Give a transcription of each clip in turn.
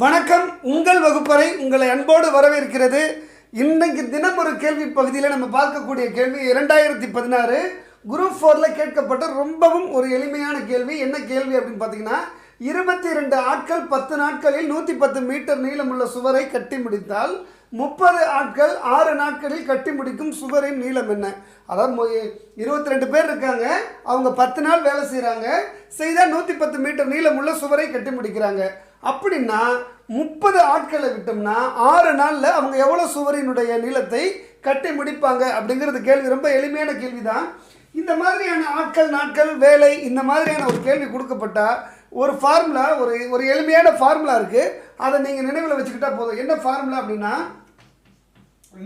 வணக்கம். உங்கள் வகுப்பறை உங்களை அன்போடு வரவேற்கிறது. இன்றைக்கு தினம் ஒரு கேள்வி பகுதியில் நம்ம பார்க்கக்கூடிய கேள்வி இரண்டாயிரத்தி பதினாறு. குரூப் ஃபோரில் கேட்கப்பட்ட ரொம்பவும் ஒரு எளிமையான கேள்வி. என்ன கேள்வி அப்படின்னு பார்த்தீங்கன்னா இருபத்தி ரெண்டு ஆட்கள் பத்து நாட்களில் நூற்றி பத்து மீட்டர் நீளமுள்ள சுவரை கட்டி முடித்தால் முப்பது ஆட்கள் ஆறு நாட்களில் கட்டி முடிக்கும் சுவரின் நீளம் என்ன? அதாவது இருபத்தி ரெண்டு பேர் இருக்காங்க. அவங்க பத்து நாள் வேலை செய்கிறாங்க செய்தால் நூற்றி பத்து மீட்டர் நீளமுள்ள சுவரை கட்டி முடிக்கிறாங்க. அப்படின்னா முப்பது ஆட்களை விட்டோம்னா ஆறு நாளில் அவங்க எவ்வளோ சுவரினுடைய நீளத்தை கட்டி முடிப்பாங்க அப்படிங்கிறது கேள்வி. ரொம்ப எளிமையான கேள்வி தான் இந்த மாதிரியான ஆட்கள் நாட்கள் வேலை இந்த மாதிரியான ஒரு கேள்வி கொடுக்கப்பட்டால் ஒரு ஃபார்முலா ஒரு ஒரு எளிமையான ஃபார்முலா இருக்குது அதை நீங்கள் நினைவில் வச்சுக்கிட்டா போதும். என்ன ஃபார்முலா அப்படின்னா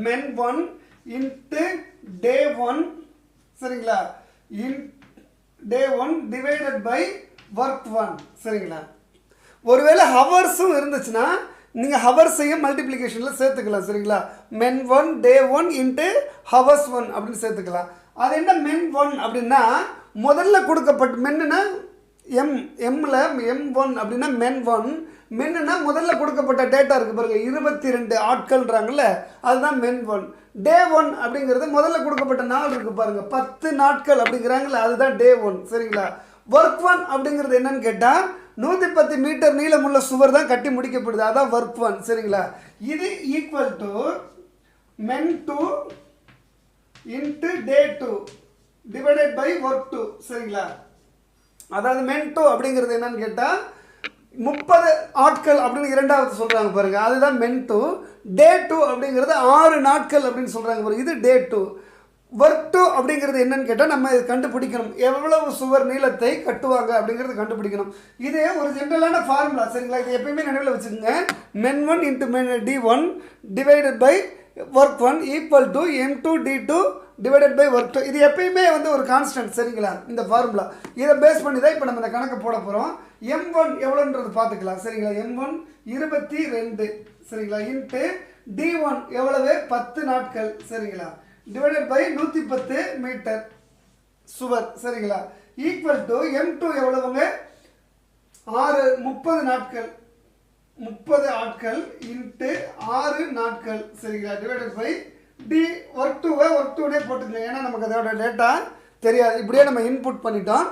men one into day one சரிங்களா? In day one divided by work one சரிங்களா? ஒருவேளை ஹவர்ஸும் இருந்துச்சுன்னா நீங்கள் ஹவர்ஸையும் மல்டிப்ளிகேஷனில் சேர்த்துக்கலாம் சரிங்களா? Men one day one into hours one அப்படின்னு சேர்த்துக்கலாம். அது என்ன மென் ஒன் அப்படின்னா முதல்ல கொடுக்கப்பட்ட மென்னுனா எம் எம்மில் எம் ஒன் அப்படின்னா மென் ஒன் மென்னுனா முதல்ல கொடுக்கப்பட்ட டேட்டா இருக்குது பாருங்கள் இருபத்தி ரெண்டு ஆட்கள்ன்றாங்கல்ல அதுதான் மென் ஒன் டே ஒன் அப்படிங்கிறது முதல்ல கொடுக்கப்பட்ட நாள் இருக்குது பாருங்கள் பத்து நாட்கள் அப்படிங்கிறாங்களே அதுதான் டே ஒன் சரிங்களா? ஒர்க் ஒன் அப்படிங்கிறது என்னன்னு கேட்டால் நூற்றி பத்து மீட்டர் நீளமுள்ள சுவர் தான் கட்டி முடிக்கப்படுது. அதான் ஒர்க் ஒன் சரிங்களா? இது equal to men two into day two divided by work two சரிங்களா? அதாவது மென் டூ அப்படிங்கிறது என்னன்னு கேட்டால் முப்பது ஆட்கள் அப்படின்னு இரண்டாவது சொல்கிறாங்க பாருங்கள் அதுதான் மென் டூ டே டூ அப்படிங்கிறது ஆறு நாட்கள் அப்படின்னு சொல்கிறாங்க பாருங்கள் இது டே டூ ஒர்க் டூ அப்படிங்கிறது என்னன்னு கேட்டால் நம்ம இது கண்டுபிடிக்கணும். எவ்வளவு சுவர் நீளத்தை கட்டுவாங்க அப்படிங்கிறது கண்டுபிடிக்கணும். இதே ஒரு ஜென்ரலான ஃபார்முலா சரிங்களா? இது எப்பயுமே நினைவில் வச்சுக்கோங்க. Men one into men D one divided by work one equal to M two D two divided by work two இது எப்பயுமே வந்து ஒரு கான்ஸ்டன்ட் சரிங்களா? இந்த ஃபார்முலா இதை பேஸ் பண்ணி தான் இப்போ நம்ம இந்த கணக்கு போட போகிறோம் எம் ஒன் எவ்வளோன்றது பார்த்துக்கலாம் சரிங்களா? எம் ஒன் இருபத்தி ரெண்டு சரிங்களா? இன்ட்டு டி ஒன் எவ்வளவு? பத்து நாட்கள் சரிங்களா? டிவைடட் பை நூற்றி பத்து மீட்டர் சுவர் சரிங்களா? ஈக்குவல் டு எம் டூ எவ்வளவுங்க? ஆறு முப்பது நாட்கள். முப்பது ஆட்கள் இன்ட்டு ஆறு நாட்கள் சரிங்களா? டிவைடட் பை டி ஒர்க் டூவை ஒர்க் டூனே போட்டுக்கங்க. ஏன்னா நமக்கு அதோட டேட்டா தெரியாது. இப்படியே நம்ம இன்புட் பண்ணிட்டோம்.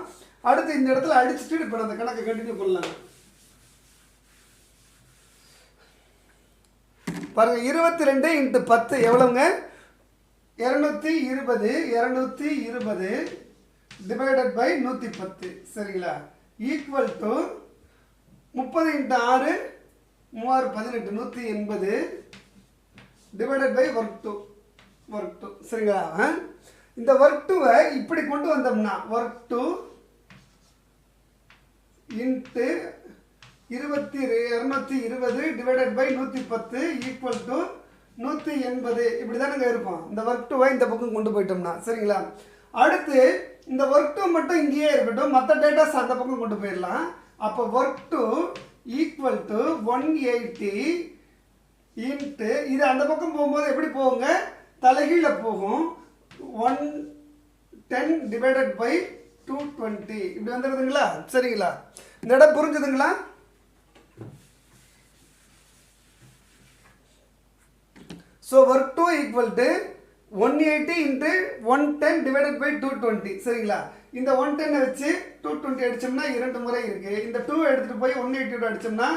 அடுத்து இந்த இடத்துல அடிச்சுட்டு இப்போ அந்த கணக்கை கண்டினியூ பண்ணலாம். பாருங்க இருபத்தி ரெண்டு இன்ட்டு பத்து எவ்வளோங்க இரநூத்தி இருபது இரநூத்தி இருபது டிவைடட் பை நூற்றி பத்து. சரிங்களா? ஈக்குவல் டு முப்பது இன்ட்டு ஆறு மூவாறு பதினெட்டு நூற்றி எண்பது divided by work two work two சரிங்களா? இந்த ஒர்க் டூவை இப்படி கொண்டு வந்தோம்னா ஒர்க் டூ இன்ட்டு இருபத்தி இரநூத்தி இருபது டிவைடட் பை நூற்றி பத்து ஈக்குவல் டு நூற்றி எண்பது இப்படி தானங்க இருக்கும். இந்த ஒர்க் டூவை இந்த பக்கம் கொண்டு போயிட்டோம்னா சரிங்களா? அடுத்து இந்த ஒர்க் டூ மட்டும் இங்கேயே இருக்கட்டும் மற்ற டேட்டாஸ் அந்த பக்கம் கொண்டு போயிடலாம். அப்போ work two equal to one eighty into இது அந்த பக்கம் போகும்போது எப்படி போகுங்க? தலைகீழ போகும். One ten divided by two twenty இப்படி வந்துடுதுங்களா சரிங்களா? இந்த இடம் புரிஞ்சுதுங்களா? So work two equal to one eighty into one ten divided by two twenty சரிங்களா? இந்த ஒன் டென்னை வச்சு டூ டுவெண்ட்டி அடிச்சோம்னா இரண்டு முறை இருக்குது இந்த டூ எடுத்துகிட்டு போய் ஒன் எயிட்டி அடிச்சோம்னா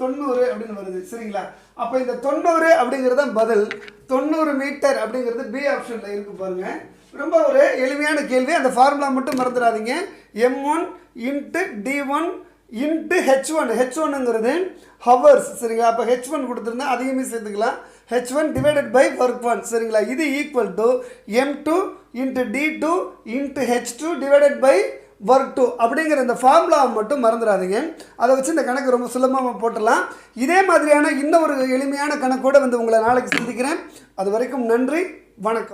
தொண்ணூறு அப்படின்னு வருது. சரிங்களா? அப்போ இந்த தொண்ணூறு அப்படிங்கிறது தான் பதில் தொண்ணூறு மீட்டர் அப்படிங்கிறது பி ஆப்ஷனில் இருக்கு பாருங்கள் ரொம்ப ஒரு எளிமையான கேள்வி. அந்த ஃபார்முலா மட்டும் மறந்துடாதீங்க. M one into D one into H one H ஒன்னுங்கிறது hours சரிங்களா? அப்போ ஹெச் ஒன் கொடுத்துருந்தா அதையுமே சேர்த்துக்கலாம். H one divided by work one சரிங்களா? இது equal to M two into D two into H two divided by work two அப்படிங்கிற இந்த ஃபார்முலாவை மட்டும் மறந்துடாதீங்க. அதை வச்சு இந்த கணக்கு ரொம்ப சுலபமாக போட்டுடலாம். இதே மாதிரியான இன்னும் ஒரு எளிமையான கணக்கோடு வந்து உங்களை நாளைக்கு சந்திக்கிறேன். அது வரைக்கும் நன்றி வணக்கம்.